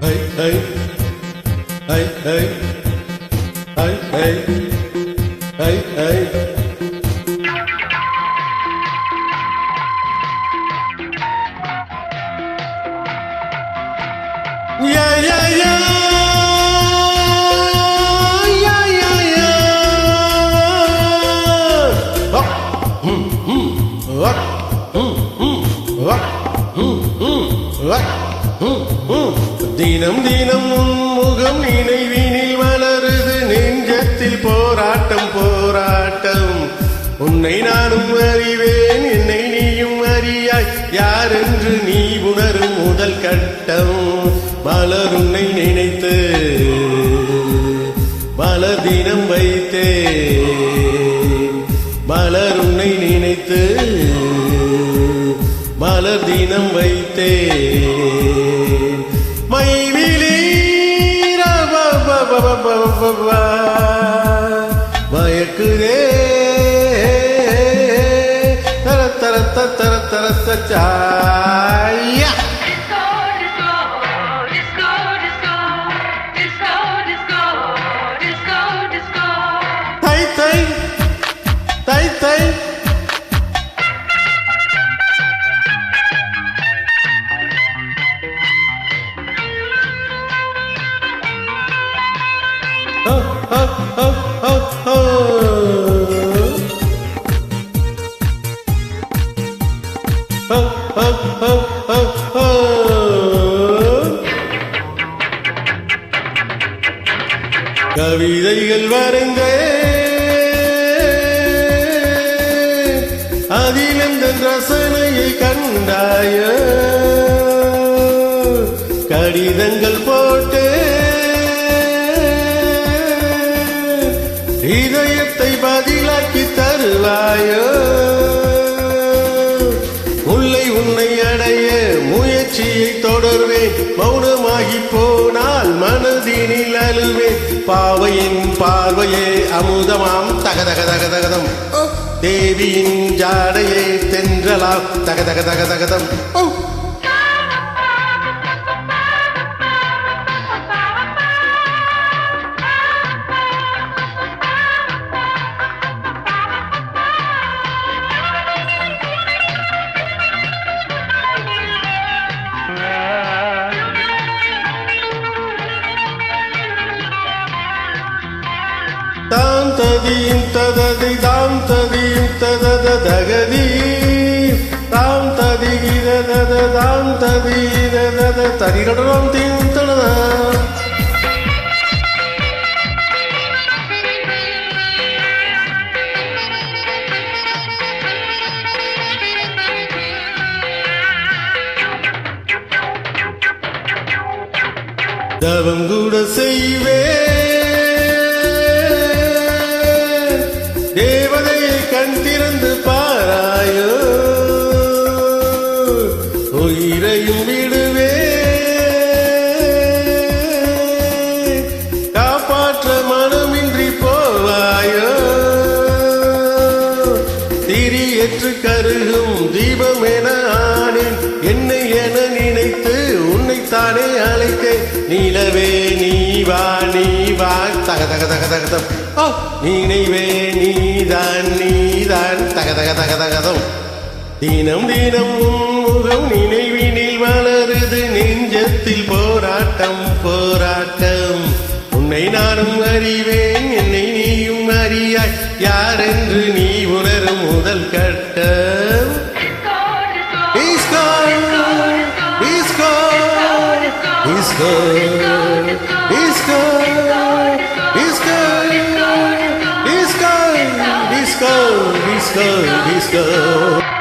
hey, hey, hey, hey, hey, hey, hey. Yeah, yeah, yeah. Yeah, yeah, yeah. Up, hmm, hmm, up, hmm, hmm, up, hmm, hmm, up. தினம் தினம் முகம் நினைவினில் வளருது. நெஞ்சத்தில் போராட்டம் போராட்டம். உன்னை நானும் அறிவேன் என்னை நீயும் அறியாய். யார் என்று நீ உணரும் முதல் கட்டம். மலர் உன்னை நினைத்து மலர் தினம் வைத்தே. மலர் உன்னை நினைத்து மலர் தினம் வைத்தே. மைவிலி மயக்குதே தர தர த தர தர த கவிதைகள் வரைந்த அதில் எந்த ரசனையை கண்டாய? கடிதங்கள் போட்டு இதயத்தை பதிலாக்கி தருவாயோ? முல்லை உன்னை அடைய முயற்சியை தொடர்வேன். மௌனமாகி போனால் மனதினில் அழுவேன். பாவையின் பார்வையே அமுதமாம். தகதக தகதகதம் தேவியின் ஜாடையே தென்றலாம் தகதக தகதகதம் ஓ. ததீம் தததி தாம் ததீம் ததத தகதி. தாம் ததி இதத தாம் ததி இதத தரிகடலாம் தீம் தடத தவம் கூட செய்வேன் உயிரையும் விடுவே. காப்பாற்ற மனமின்றி போவாயோ. திரியற்று கருகும் தீபம் என ஆனேன் என்னை என நினைத்து உன்னைத்தானே அழைக்க நிலவே நீ வா நீ வா. தக தக தக தகதம் ஓ நினைவே நீதான் நீதான். தக தக தக தகதம் தினம் தினம் உன் மோகம் நினைவினில் வளருது. நெஞ்சத்தில் போராட்டம் போராட்டம். உன்னை நானும் அறிவேன் என்னை நீயும் அறியாய். யார் என்று நீ உணரும் முதல் கட்டம்? Disco, disco, disco.